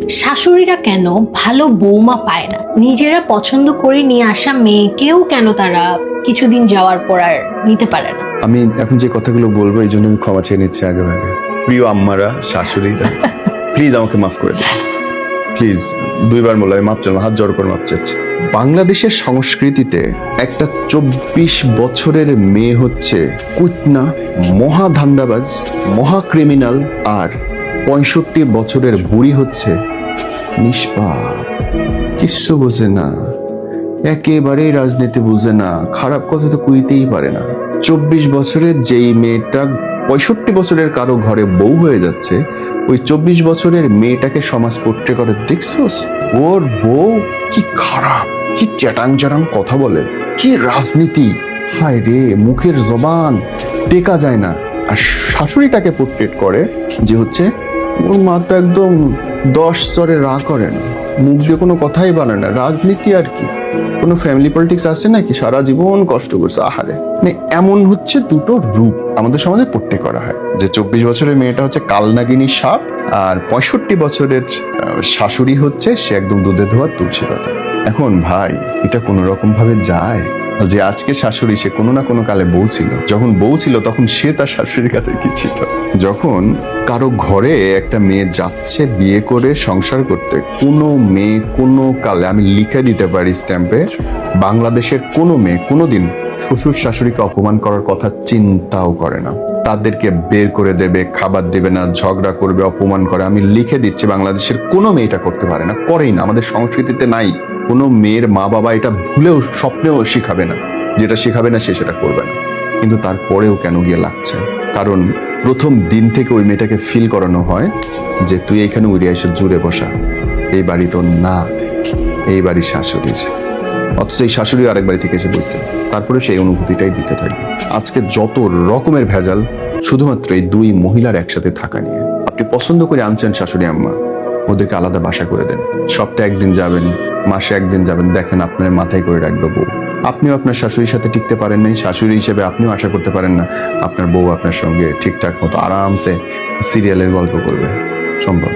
শাশুড়িরা কেন ভালো বৌমা পায় না? নিজেরা পছন্দ করে নিয়ে আসা মেয়েকেও কেন তারা কিছুদিন যাওয়ার পর আর নিতে পারে না? আমি এখন যে কথাগুলো বলব, এই জন্য আমি ক্ষমা চেয়ে নিচ্ছি আগে ভাগে। প্রিয় আম্মারা, শাশুড়িরা প্লিজ আমাকে মাফ করে দিন। প্লিজ দুইবার বলে মাপ চাল হাত জড় করে মাপ চাচ্ছি। বাংলাদেশের সংস্কৃতিতে একটা চব্বিশ বছরের মেয়ে হচ্ছে কুটনা মহা ধান্দাবাজ মহা ক্রিমিনাল আর পঁয়ষট্টি বছরের বুড়ি হচ্ছে। নিষ্পাপ। কিচ্ছু বোঝে না। একেবারেই রাজনীতি বুঝে না। খারাপ কথা তো কইতেই পারে না। চব্বিশ বছরের যেই মেয়েটা পঁয়ষট্টি বছরের কারও ঘরে বউ হয়ে যাচ্ছে, ওই চব্বিশ বছরের মেয়েটাকে সমাজ পোট্রে করে দেখছোস? ওর বউ কি খারাপ, কি চ্যাটাং চ্যাটাং কথা বলে, কি রাজনীতি। হায় রে, মুখের জবান। টেকা যায় না। আর শাশুড়িটাকে পোর্ট্রেট করে যে হচ্ছে ওর মা তো একদম দশ স্তরে রা করেন। মুখ দিয়ে কোনো কথাই বলে না। রাজনীতি আর কি? কোনো ফ্যামিলি পলিটিক্স আছে নাকি? সারা জীবন কষ্ট করছে। আহারে। মানে এমন হচ্ছে দুটো রূপ আমাদের সমাজে পড়তে করা হয়। যে চব্বিশ বছরের মেয়েটা হচ্ছে কালনাগিনী সাপ, আর পঁয়ষট্টি বছরের শাশুড়ি হচ্ছে সে একদম দুধে ধোয়া তুলসী পাতা। এখন ভাই, এটা কোনো রকম ভাবে যায়। যে আজকে শাশুড়ি সে কোনো না কোনো কালে বউ ছিল। যখন বউ ছিল তখন সে তার শাশুড়ির কাছে কি ছিল? যখন কারও ঘরে একটা মেয়ে যাচ্ছে বিয়ে করে সংসার করতে, কোনো মেয়ে কোনো কালে, আমি লিখে দিতে পারি স্ট্যাম্পে, বাংলাদেশের কোনো মেয়ে কোনোদিন শ্বশুর শাশুড়িকে অপমান করার কথা চিন্তাও করে না। তাদেরকে বের করে দেবে, খাবার দেবে না, ঝগড়া করবে, অপমান করে। আমি লিখে দিচ্ছি, বাংলাদেশের কোনো মেয়েটা করতে পারে না, করেই না। আমাদের সংস্কৃতিতে নাই। কোনো মেয়ের মা বাবা এটা ভুলেও স্বপ্নেও শিখাবে না। যেটা শিখাবে না সে সেটা করবে না। কিন্তু তারপরেও কেন গিয়ে লাগছে? কারণ প্রথম দিন থেকে ওই মেয়েটাকে ফিল করানো হয় যে তুই এখানে উড়ে এসে জুড়ে বসা। এই বাড়ি তোর না, এই বাড়ি শাশুড়ির। অথচ এই শাশুড়ি আরেক বাড়ি থেকে এসে বলছে, তারপরে সেই অনুভূতিটাই দিতে থাকবে। আজকে যত রকমের ভেজাল, শুধুমাত্র এই দুই মহিলার একসাথে থাকা নিয়ে। আপনি পছন্দ করে আনছেন শাশুড়ি আম্মা। ওদেরকে আলাদা বাসা করে দেন। সপ্তাহে একদিন যাবেন মাসে একদিন যাবেন, দেখেন আপনার মাথায় করে রাখবে বউ। আপনিও আপনার শাশুড়ির সাথে টিকতে পারেন নাই, শাশুড়ি হিসেবে আপনিও আশা করতে পারেন না, আপনার বউ আপনার সঙ্গে ঠিকঠাক মতো আরামসে সিরিয়ালের গল্প করবে। সম্ভব